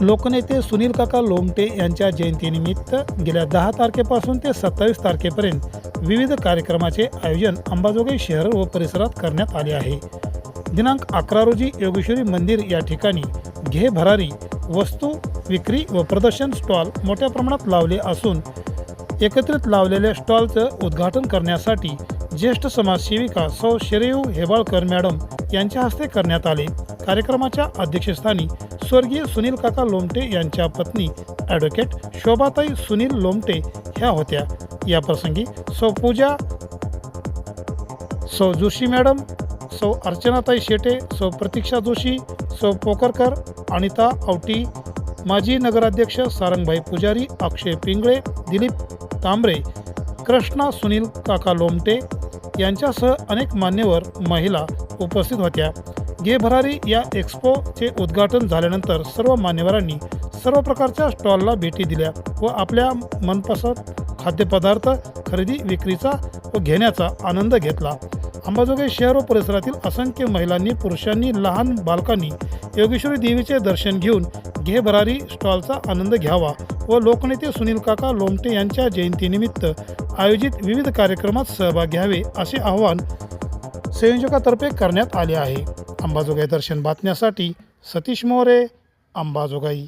लोकनेते सुनील काका लोमटे यांच्या जयंतीनिमित्त गेल्या दहा तारखेपासून ते सत्तावीस तारखेपर्यंत विविध कार्यक्रमाचे आयोजन अंबाजोगाई शहर व परिसरात करण्यात आले आहे. दिनांक अकरा रोजी योगेश्वरी मंदिर या ठिकाणी घे भरारी वस्तू विक्री व प्रदर्शन स्टॉल मोठ्या प्रमाणात लावले असून एकत्रित लावलेल्या स्टॉलचं उद्घाटन करण्यासाठी ज्येष्ठ समाजसेविका सौ शरेयू हेबाळकर मॅडम यांच्या हस्ते करण्यात आले. कार्यक्रमाच्या अध्यक्षस्थानी स्वर्गीय सुनील काका लोमटे यांच्या पत्नी ॲडव्होकेट शोभाताई सुनील लोमटे ह्या होत्या. या प्रसंगी सौ पूजा सौ जोशी मॅडम सौ अर्चनाताई शेटे सौ प्रतीक्षा जोशी सौ पोकरकर अनिता आवटी माजी नगराध्यक्ष सारंगभाई पुजारी अक्षय पिंगळे दिलीप तांबरे कृष्णा सुनील काका लोमटे यांच्यासह अनेक मान्यवर महिला उपस्थित होत्या. गे भरारी या एक्स्पोचे उद्घाटन झाल्यानंतर सर्व मान्यवरांनी सर्व प्रकारच्या स्टॉलला भेटी दिल्या व आपल्या मनपसंत खाद्यपदार्थ खरेदी विक्रीचा व घेण्याचा आनंद घेतला. अंबाजोगाई शहर व परिसरातील असंख्य महिलांनी पुरुषांनी लहान बालकांनी योगेश्वरी देवीचे दर्शन घेऊन घे भरारी स्टॉलचा आनंद घ्यावा व लोकनेते सुनील काका लोमटे यांच्या जयंतीनिमित्त आयोजित विविध कार्यक्रमात सहभाग घ्यावे असे आवाहन संयोजकातर्फे करण्यात आले आहे. अंबाजोगाई दर्शन बातम्यासाठी सतीश मोरे अंबाजोगाई.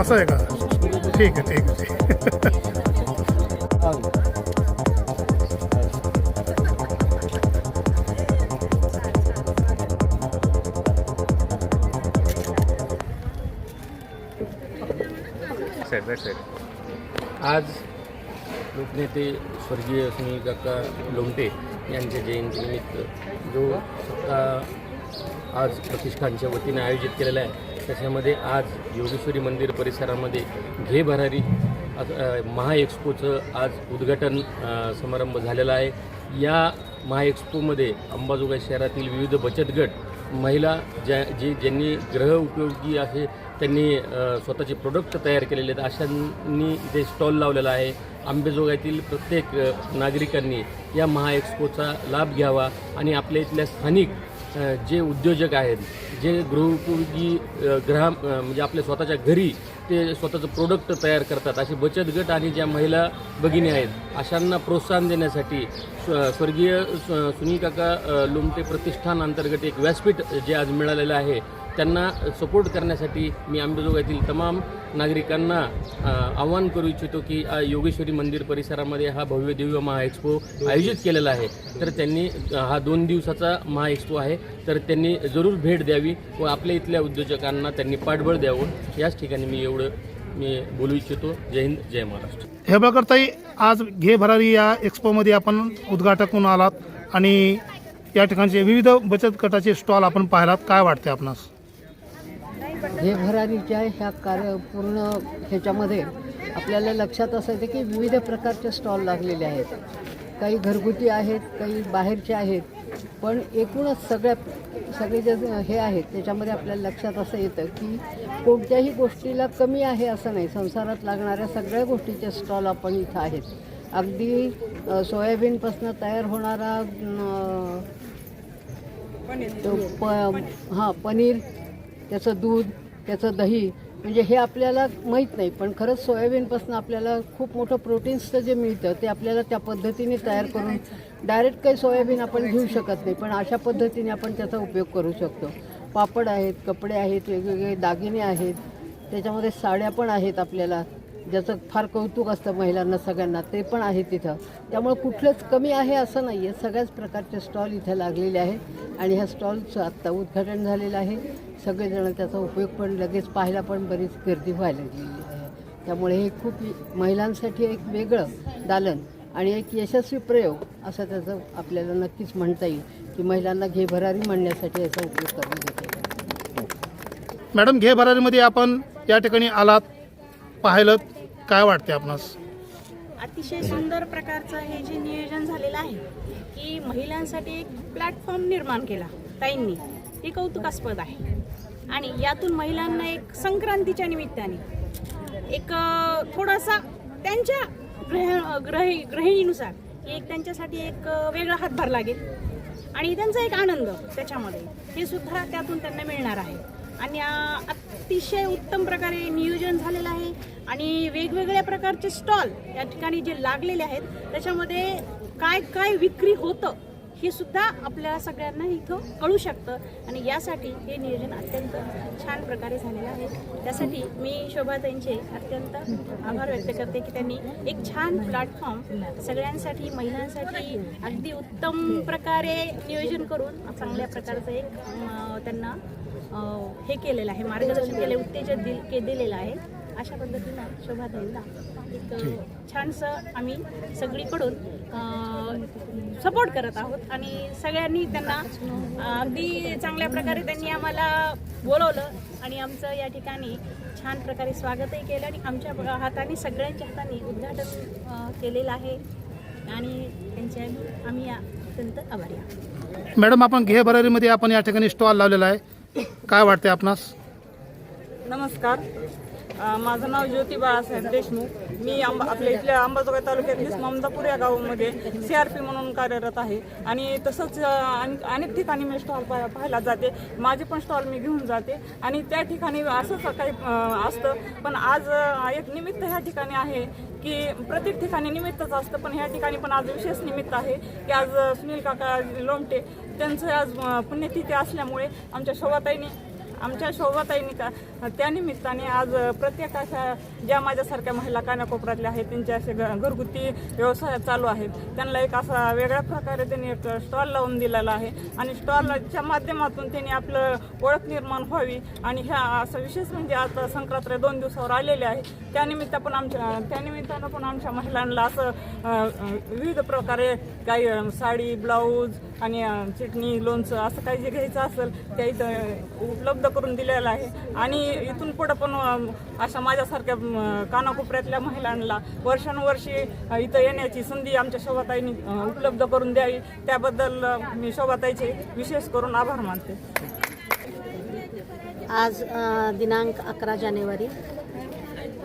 असं आहे का? ठीक आहे ठीक आहे आज लोकनेते स्वर्गीय सुनील काका लोमटे यांच्या जयंतीनिमित्त जो सत्ता आज प्रतिष्ठानच्या वतीने आयोजित केलेला आहे त्याच्यामध्ये आज योगेश्वरी मंदिर परिसरामध्ये घे भरारी महाएक्सपोचं आज उद्घाटन समारंभ झालेला आहे. या महाएक्सपोमध्ये अंबाजोगाई शहरातील विविध बचत गट महिला ज्या जी ज्यांनी ग्रह उपयोगी असे त्यांनी स्वतःचे प्रोडक्ट तयार केलेले आहेत. अशांनी इथे स्टॉल लावलेला आहे. आंबेजोगाईतील प्रत्येक नागरिकांनी या महाएक्सपोचा लाभ घ्यावा आणि आपल्या इथल्या स्थानिक जे उद्योजक आहेत जे गृहोपयोगी अ, ग्रह म्हणजे आपल्या स्वतःच्या घरी ते स्वतःचं प्रोडक्ट तयार करतात. असे बचत गट आणि ज्या महिला भगिनी आहेत अशांना प्रोत्साहन देण्यासाठी स्व- स्वर्गीय सु- सुनील काका लोमटे प्रतिष्ठान अंतर्गत एक व्यासपीठ जे आज मिळालेलं आहे त्यांना सपोर्ट करण्यासाठी मी आंबेजोगाईतील तमाम नागरिकांना आवाहन करू इच्छितो की योगेश्वरी मंदिर परिसरामध्ये हा भव्य दिव्य महाएक्स्पो आयोजित केलेला आहे. तर त्यांनी हा दोन दिवसाचा महाएक्स्पो आहे. तर त्यांनी जरूर भेट द्यावी व आपल्या इथल्या उद्योजकांना त्यांनी पाठबळ द्यावं. याच ठिकाणी मी एवढं मी बोलू इच्छितो. जय हिंद जय महाराष्ट्र. हे बघा आज घे भरारी या एक्स्पोमध्ये आपण उद्घाटक म्हणून आलात आणि या ठिकाणचे विविध बचत गटाचे स्टॉल आपण पाहिलात. काय वाटते आपणास? हे भरारीच्या ह्या कार्य पूर्ण ह्याच्यामध्ये आपल्याला लक्षात असं की विविध प्रकारचे स्टॉल लागलेले आहेत. काही घरगुती आहेत काही बाहेरचे आहेत. पण एकूणच सगळ्या सगळे जे हे आहेत त्याच्यामध्ये आपल्याला लक्षात असं येतं की कोणत्याही गोष्टीला कमी आहे असं नाही. संसारात लागणाऱ्या सगळ्या गोष्टीचे स्टॉल आपण इथं आहेत. अगदी सोयाबीनपासनं सोयाबीनपासून तयार होणारा तो प हां पनीर त्याचं दूध त्याचं दही म्हणजे हे आपल्याला माहीत नाही पण खरंच सोयाबीनपासून आपल्याला खूप मोठं प्रोटीन्सचं जे मिळतं ते आपल्याला त्या पद्धतीने तयार करून डायरेक्ट काही सोयाबीन आपण घेऊ शकत नाही पण अशा पद्धतीने आपण त्याचा उपयोग करू शकतो. पापड आहेत कपडे आहेत वेगवेगळे दागिने आहेत त्याच्यामध्ये साड्या पण आहेत आपल्याला. ज्याचं फार कौतुक असतं महिलांना सगळ्यांना ते पण आहे तिथं. त्यामुळे कुठलंच कमी आहे असं नाही आहे सगळ्याच प्रकारचे स्टॉल इथे लागलेले आहेत आणि ह्या स्टॉलचं आत्ता उद्घाटन झालेलं आहे. सगळेजण त्याचा उपयोग पण लगेच पाहायला पण बरीच गर्दी व्हायला लागलेली आहे. त्यामुळे हे खूप महिलांसाठी एक वेगळं दालन आणि एक यशस्वी प्रयोग असं त्याचं आपल्याला नक्कीच म्हणता येईल की महिलांना घेभरारी म्हणण्यासाठी याचा उपयोग करून घेते मॅडम घेभरारीमध्ये आपण या ठिकाणी आलात पाहिलं काय वाटते आपणास? अतिशय सुंदर प्रकारचं हे जे नियोजन झालेलं आहे की महिलांसाठी एक प्लॅटफॉर्म निर्माण केला ताईंनी. हे कौतुकास्पद आहे. आणि यातून महिलांना एक संक्रांतीच्या निमित्ताने एक थोडासा त्यांच्या ग्रह ग्रही ग्रहिणीनुसार एक त्यांच्यासाठी एक वेगळा हातभार लागेल. आणि त्यांचा एक आनंद त्याच्यामध्ये हे सुद्धा त्यातून त्यांना मिळणार आहे. आणि अ, अतिशय उत्तम प्रकारे नियोजन झालेलं आहे. आणि वेगवेगळ्या प्रकारचे स्टॉल या ठिकाणी जे लागलेले आहेत त्याच्यामध्ये काय काय विक्री होतं हे सुद्धा आपल्याला सगळ्यांना इथं कळू शकतं. आणि यासाठी हे नियोजन अत्यंत छान प्रकारे झालेलं आहे. त्यासाठी मी शोभाताईंचे अत्यंत आभार व्यक्त करते की त्यांनी एक छान प्लॅटफॉर्म सगळ्यांसाठी महिलांसाठी अगदी उत्तम प्रकारे नियोजन करून चांगल्या प्रकारचं एक त्यांना हे केलेलं आहे मार्गदर्शन केले उत्तेजन दिल के दिलेलं आहे. अशा पद्धतीनं शोभाताईंना एक छानसं आम्ही सगळीकडून सपोर्ट करत आहोत आणि सगळ्यांनी त्यांना अगदी चांगल्या प्रकारे त्यांनी आम्हाला बोलवलं आणि आमचं या ठिकाणी छान प्रकारे स्वागतही केलं आणि आमच्या हाताने सगळ्यांच्या हाताने उद्घाटन केलेलं आहे. आणि त्यांचे आम्ही- अत्यंत आभारी आहोत. मॅडम आपण घे भरारीमध्ये आपण या ठिकाणी स्टॉल लावलेला आहे. काय वाटते आपणास? नमस्कार. अ, माझं नाव ज्योती बाळासाहेब देशमुख. मी आंबा आपल्या इथल्या अंबाजोगाई तालुक्यातील ममदापूर या गावामध्ये सी आर पी म्हणून कार्यरत आहे. आणि तसंच अ, अन- अनेक ठिकाणी मी स्टॉल पाह पाहायला जाते. माझे पण स्टॉल मी घेऊन जाते. आणि त्या ठिकाणी असंच काही अ, असतं. पण आज अ, एक निमित्त ह्या ठिकाणी आहे. की प्रत्येक ठिकाणी निमित्तच असतं पण ह्या ठिकाणी पण आज विशेष निमित्त आहे की आज सुनील काका लोमटे त्यांचं आज पुण्यतिथी असल्यामुळे आमच्या शोभाताईने आमच्या शोभाताईनी का त्यानिमित्ताने आज प्रत्येक अशा ज्या माझ्यासारख्या महिला कानाकोपऱ्यातल्या आहेत त्यांच्या असे घरगुती व्यवसाय चालू आहेत. त्यांना एक असा वेगळ्या प्रकारे त्यांनी एक स्टॉल लावून दिलेला आहे आणि स्टॉलच्या माध्यमातून त्यांनी आपलं ओळख निर्माण व्हावी आणि ह्या असं विशेष म्हणजे आता संक्रांत दोन दिवसावर आलेले आहे. त्यानिमित्त पण आमच्या त्यानिमित्तानं पण आमच्या महिलांना असं विविध प्रकारे काही साडी ब्लाऊज आणि चिटणी चटणी लोणचं असं काही जे घ्यायचं असेल त्या इथं उपलब्ध करून दिलेलं आहे. आणि इथून पुढं पण अशा माझ्यासारख्या कानाकोपऱ्यातल्या महिलांना वर्षानुवर्षी इथं येण्याची संधी आमच्या शोभाताईंनी उपलब्ध करून द्यावी. त्याबद्दल मी शोभाताईचे विशेष करून आभार मानते. आज दिनांक अकरा जानेवारी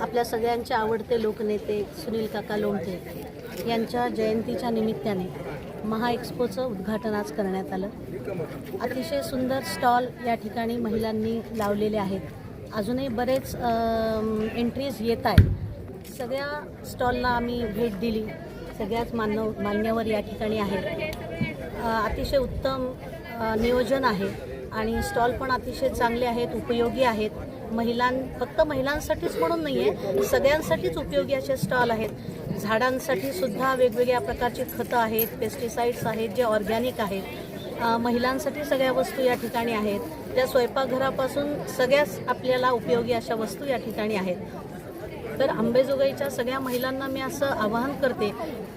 आपल्या सगळ्यांचे आवडते लोकनेते सुनील काका लोमटे यांच्या जयंतीच्या निमित्ताने महा एक्स्पोचं उद्घाटन आज करण्यात आलं. अतिशय सुंदर स्टॉल या ठिकाणी महिलांनी लावलेले आहेत. अजूनही बरेच एंट्रीज येत आहेत. सगळ्या स्टॉलला आम्ही भेट दिली. सगळ्याच मान्य मान्यवर या ठिकाणी आहेत. अतिशय उत्तम नियोजन आहे आणि स्टॉल पण अतिशय चांगले आहेत उपयोगी आहेत. महिलां फक्त महिलांसाठीच म्हणून नाही आहे सगळ्यांसाठीच उपयोगी असे स्टॉल आहेत. झाडांसाठी सुद्धा वेगवेगळ्या प्रकारची खतं आहेत पेस्टिसाइड्स आहेत जे ऑर्गॅनिक आहेत. महिलांसाठी सगळ्या वस्तू या ठिकाणी आहेत. त्या स्वयंपाकघरापासून सगळ्याच आपल्याला उपयोगी अशा वस्तू या ठिकाणी आहेत. तर आंबेजोगाईच्या सगळ्या महिलांना मी असं आवाहन करते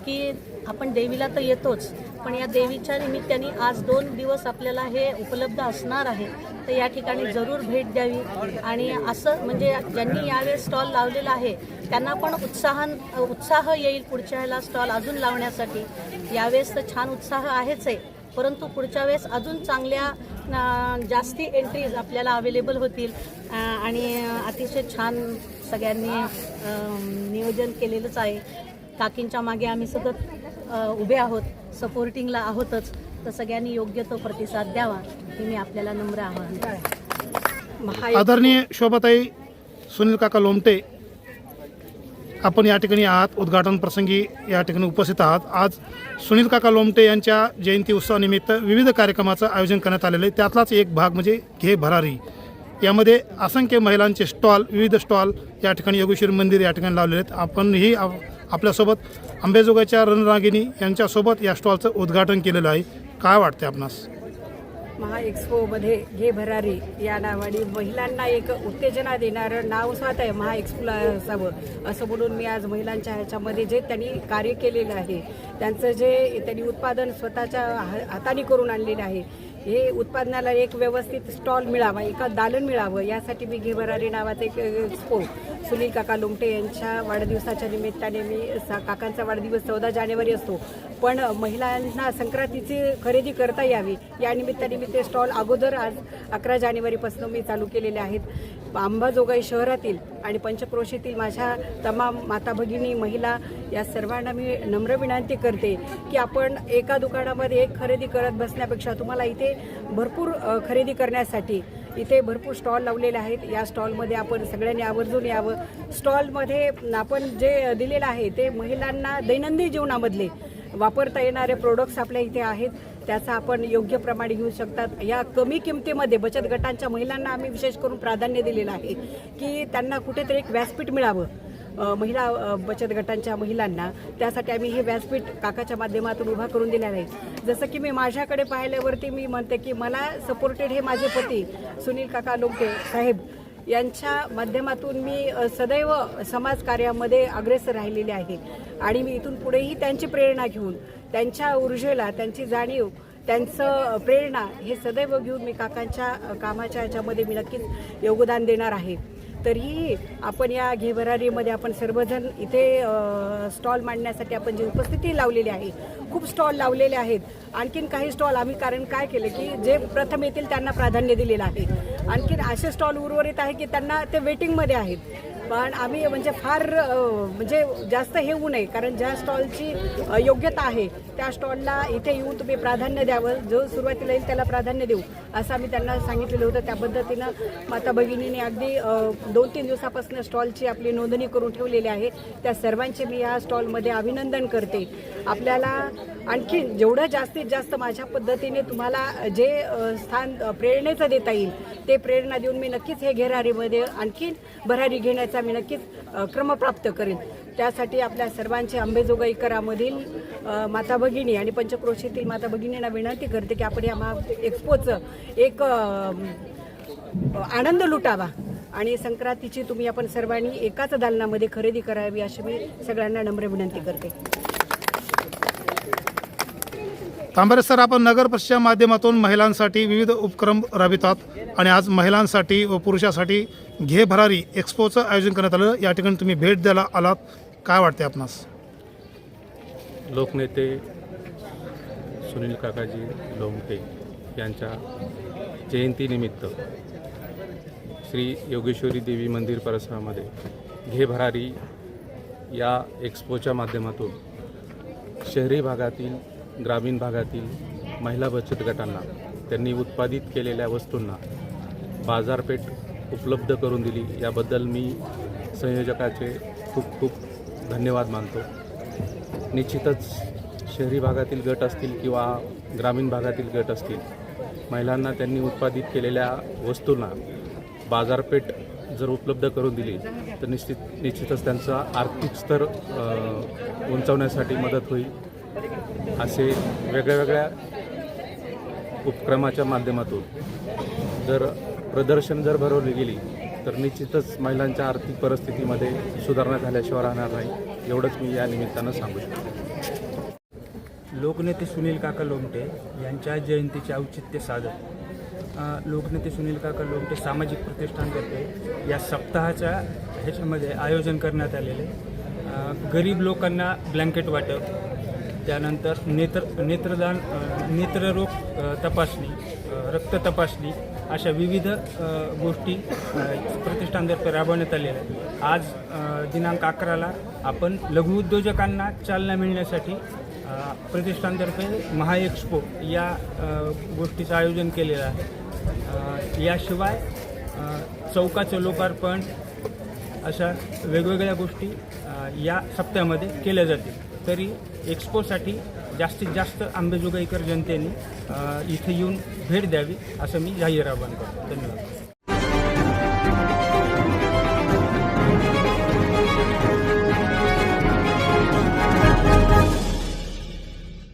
की आपण देवीला तर येतोच पण या देवीच्या निमित्ताने आज दोन दिवस आपल्याला हे उपलब्ध असणार आहे. तर या ठिकाणी जरूर भेट द्यावी आणि असं म्हणजे ज्यांनी यावेळेस स्टॉल लावलेला आहे त्यांना पण उत्साहान उत्साह येईल पुढच्या ह्याला स्टॉल अजून लावण्यासाठी. यावेळेस तर छान उत्साह आहेच आहे. परंतु पुढच्या वेळेस अजून चांगल्या जास्ती एंट्रीज आपल्याला अवेलेबल होतील. आणि अतिशय छान सगळ्यांनी नियोजन केलेलंच आहे. काकींच्या मागे आम्ही सतत उभे आहोत सपोर्टिंगला आहोतच. तर सगळ्यांनी योग्य तो प्रतिसाद द्यावा हे मी आपल्याला नम्र आवाहन आदरणीय शोभाताई सुनील काका लोमटे आपण या ठिकाणी आहात. उद्घाटन प्रसंगी या ठिकाणी उपस्थित आहात. आज सुनील काका लोमटे यांच्या जयंती उत्सवानिमित्त विविध कार्यक्रमाचं आयोजन करण्यात आलेलं आहे. त्यातलाच एक भाग म्हणजे घे भरारी. यामध्ये असंख्य महिलांचे स्टॉल विविध स्टॉल या ठिकाणी योगेश्वर मंदिर या ठिकाणी लावलेले आहेत. आपणही आपल्यासोबत आंबेजोगाईच्या रणरागिनी यांच्यासोबत या स्टॉलचं उद्घाटन केलेलं आहे. काय वाटते आपणास? महाएक्स्पोमध्ये घे भरारी या नावाने महिलांना एक उत्तेजना देणारं नाव स्वतः आहे महा एक्स्पोला असावं असं म्हणून मी आज महिलांच्या ह्याच्यामध्ये जे त्यांनी कार्य केलेलं आहे त्यांचं जे त्यांनी उत्पादन स्वतःच्या हा- हाताने करून आणलेलं आहे हे उत्पादनाला एक व्यवस्थित स्टॉल मिळावा एका दालन मिळावं यासाठी मी घेवरारे नावाचा एक एक्सपो सुनील काका लोमटे यांच्या वाढदिवसाच्या निमित्ताने मी सा काकांचा वाढदिवस चौदा जानेवारी असतो. पण महिलांना संक्रांतीची खरेदी करता यावी. या निमित्ताने मी ते स्टॉल अगोदर आज अकरा जानेवारीपासून मी चालू केलेले आहेत. अंबाजोगाई शहरातील आणि पंचक्रोशीतील माझ्या तमाम माता भगिनी महिला या सर्वांना मी नम्र विनंती करते की आपण एका दुकानामध्ये एक खरेदी करत बसण्यापेक्षा तुम्हाला इथे भरपूर खरेदी करण्यासाठी इथे भरपूर स्टॉल लावलेले आहेत. या स्टॉलमध्ये आपण सगळ्यांनी आवर्जून यावं. स्टॉलमध्ये आपण जे दिलेलं आहे ते महिलांना दैनंदिन जीवनामधले वापरता येणारे प्रोडक्ट्स आपल्या इथे आहेत. त्याचा आपण योग्य प्रमाणे घेऊ शकतात. या कमी किमतीमध्ये बचत गटांच्या महिलांना आम्ही विशेष करून प्राधान्य दिलेलं आहे की त्यांना कुठेतरी एक व्यासपीठ मिळावं. महिला बचत गटांच्या महिलांना. त्यासाठी आम्ही हे व्यासपीठ काकाच्या माध्यमातून उभा करून दिलेलं आहे. जसं की मी माझ्याकडे पाहिल्यावरती मी म्हणते की मला सपोर्टेड हे माझे पती सुनील काका लोमटे साहेब यांच्या माध्यमातून मी सदैव सदैव समाजकार्यामध्ये अग्रेसर राहिलेले आहे. आणि मी इथून पुढेही त्यांची प्रेरणा घेऊन त्यांच्या ऊर्जेला त्यांची जाणीव त्यांचं प्रेरणा हे सदैव घेऊन मी काकांच्या कामाच्या ह्याच्यामध्ये मी नक्कीच योगदान देणार आहे. तरीही आपण या घेभरारीमध्ये आपण सर्वजण इथे स्टॉल मांडण्यासाठी आपण जी उपस्थिती लावलेली आहे खूप स्टॉल लावलेले आहेत. आणखीन काही स्टॉल आम्ही कारण काय केलं की जे प्रथम येतील त्यांना प्राधान्य दिलेलं आहे. आणखीन असे स्टॉल उर्वरित आहे की त्यांना ते वेटिंगमध्ये आहेत. पण आम्ही म्हणजे फार म्हणजे जास्त हे होऊ नये कारण ज्या स्टॉलची योग्यता आहे त्या स्टॉलला इथे येऊन तुम्ही प्राधान्य द्यावं. जो सुरुवातीला येईल त्याला प्राधान्य देऊ असं आम्ही त्यांना सांगितलेलं होतं. त्या पद्धतीनं माता भगिनीने अगदी दोन तीन दिवसापासून स्टॉलची आपली नोंदणी करून ठेवलेली आहे. त्या सर्वांचे मी या स्टॉलमध्ये अभिनंदन करते. आपल्याला आणखी जेवढं जास्तीत जास्त माझ्या पद्धतीने तुम्हाला जे स्थान प्रेरणेचं देता येईल ते प्रेरणा देऊन मी नक्कीच हे घेरारीमध्ये आणखीन भरारी घेण्यात मी नक्कीच क्रमप्राप्त क्रम प्राप्त करेन. त्यासाठी आपल्या सर्वांचे अंबेजोगाईकरामधील माता भगिनी आणि पंचक्रोशीतील माता भगिनींना विनंती करते की आपण या महा एक्सपोचं एक आनंद लुटावा. आणि संक्रांतीची तुम्ही आपण सर्वांनी एकाच दालनामध्ये खरेदी करावी अशी मी सगळ्यांना नम्र विनंती करते. तांबरे सर आपण नगर परिषदेच्या माध्यमातून महिलांसाठी विविध उपक्रम राबवितात आणि आज महिलांसाठी व पुरुषासाठी घे भरारी एक्स्पोचं आयोजन करण्यात आलं. या ठिकाणी तुम्ही भेट द्यायला आलात. काय वाटते आपणास? लोकनेते सुनील काकाजी लोमटे यांच्या जयंतीनिमित्त श्री योगेश्वरी देवी मंदिर परिसरामध्ये घे भरारी या एक्सपोच्या माध्यमातून शहरी भागातील ग्रामीण भागातील महिला बचत गटांना त्यांनी उत्पादित केलेल्या वस्तूंना बाजारपेठ उपलब्ध करून दिली. याबद्दल मी संयोजकाचे खूप खूप धन्यवाद मानतो. निश्चितच शहरी भागातील गट असतील किंवा ग्रामीण भागातील गट असतील महिलांना त्यांनी उत्पादित केलेल्या वस्तूंना बाजारपेठ जर उपलब्ध करून दिली तर निश्चित निश्चितच त्यांचा आर्थिक स्तर उंचावण्यासाठी मदत होईल. असे वेगळ्या वेगळ्या उपक्रमाच्या माध्यमातून जर प्रदर्शन जर भरवली गेली तर निश्चितच महिलांच्या आर्थिक परिस्थितीमध्ये सुधारणा झाल्याशिवाय राहणार नाही एवढंच मी या निमित्तानं सांगू शकतो. लोकनेते सुनील काका लोमटे यांच्या जयंतीचे औचित्य साधत लोकनेते सुनील काका लोमटे सामाजिक प्रतिष्ठानतर्फे या सप्ताहाच्या ह्याच्यामध्ये आयोजन करण्यात आलेले गरीब लोकांना ब्लँकेट वाटप त्यानंतर नेत्र नेत्रदान नेत्ररोग तपासणी रक्त तपासणी अशा विविध गोष्टी प्रतिष्ठानतर्फे राबवण्यात आलेल्या आहेत. आज दिनांक अकराला आपण लघुउद्योजकांना चालना मिळण्यासाठी प्रतिष्ठानतर्फे महाएक्स्पो या गोष्टीचं आयोजन केलेलं आहे. याशिवाय चौकाचं लोकार्पण अशा वेगवेगळ्या गोष्टी या सप्त्यामध्ये केल्या जातील. तरी एक्सपोसाठी जास्तीत जास्त आंबेजोगाईकर जनतेने इथे येऊन भेट द्यावी असं मी जाहीर आवाहन करतो. धन्यवाद.